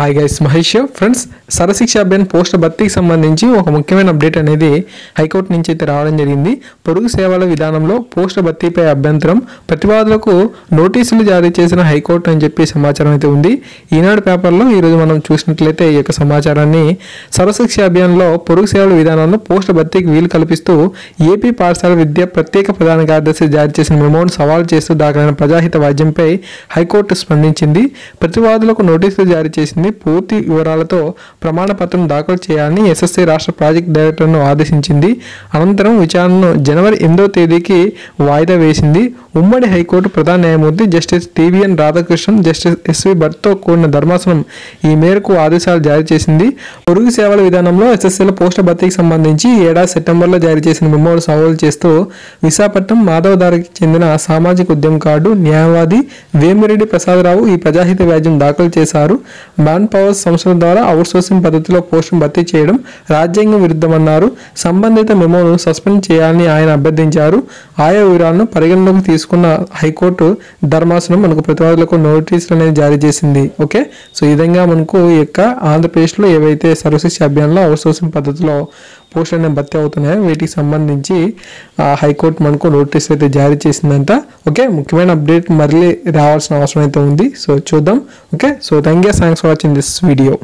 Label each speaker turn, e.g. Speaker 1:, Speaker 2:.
Speaker 1: Hi guys Mahesh friends Sarva Shiksha Abhiyan post భర్తీకి సంబంధించి ఒక ముఖ్యమైన అప్డేట్ అనేది హైకోర్టు నుంచి అయితే రావడం జరిగింది. పొరుగు సేవల విధానంలో పోస్ట్ భర్తీపై అభ్యంతరం ప్రతివాదులకు నోటీసులు జారీ చేసిన హైకోర్టు అని చెప్పి సమాచారం అయితే ఉంది. ఈనాడు పేపర్లో ఈరోజు మనం చూసినట్లయితే ఈ యొక్క సమాచారాన్ని సరశిక్ష అభియాన్లో పొరుగు సేవల విధానంలో పోస్ట్ భర్తీకి వీలు కల్పిస్తూ ఏపీ పాఠశాల విద్య ప్రత్యేక ప్రధాన కార్యదర్శి జారీ చేసిన మెమోను సవాల్ చేస్తూ దాఖలైన ప్రజాహిత వాద్యంపై హైకోర్టు స్పందించింది. ప్రతివాదులకు నోటీసులు జారీ చేసింది పూర్తి వివరాలతో ప్రమాణపత్రం దాఖలు చేయాలని ఎస్ఎస్సీ రాష్ట్ర ప్రాజెక్ట్ డైరెక్టర్ను ఆదేశించింది. అనంతరం విచారణను జనవరి ఎనిమిదో తేదీకి వాయిదా వేసింది. ఉమ్మడి హైకోర్టు ప్రధాన న్యాయమూర్తి justice TVN Radhakrishnan justice SV భట్తో కూడిన ధర్మాసనం ఈ మేరకు ఆదేశాలు జారీ చేసింది. పొరుగు సేవల విధానంలో ఎస్ఎస్సీల పోస్టుల భర్తీకి సంబంధించి ఏడాది సెప్టెంబర్లో జారీ చేసిన మెమోను సవాలు చేస్తూ విశాఖపట్నం మాధవదారికి చెందిన సామాజిక ఉద్యమకారుడు న్యాయవాది వేమిరెడ్డి ప్రసాదరావు ఈ ప్రజాహిత వ్యాజ్యం దాఖలు చేశారు. మ్యాన్ పవర్ సంస్థల ద్వారా అవుట్సోర్సింగ్ పద్ధతిలో పోస్టును భర్తీ చేయడం రాజ్యాంగం విరుద్ధమన్నారు. సంబంధిత మెమోను సస్పెండ్ చేయాలని ఆయన అభ్యర్థించారు. ఆయా వివరాలను పరిగణలోకి తీసుకున్న హైకోర్టు ధర్మాసనం మనకు ప్రతివాదులకు నోటీసులు అనేది జారీ చేసింది. ఓకే? సో ఈ విధంగా మనకు ఈ యొక్క ఆంధ్రప్రదేశ్లో ఏవైతే సర్వశిక్ష అభియాన్లో అవుట్సోర్సింగ్ పద్ధతిలో పోస్టులు అనేవి భర్తీ అవుతున్నాయో వీటికి సంబంధించి హైకోర్టు మనకు నోటీస్ అయితే జారీ చేసిందంట. ఓకే? ముఖ్యమైన అప్డేట్ మళ్ళీ రావాల్సిన అవసరం అయితే ఉంది. సో చూద్దాం. Okay? So thank you thanks for watching this video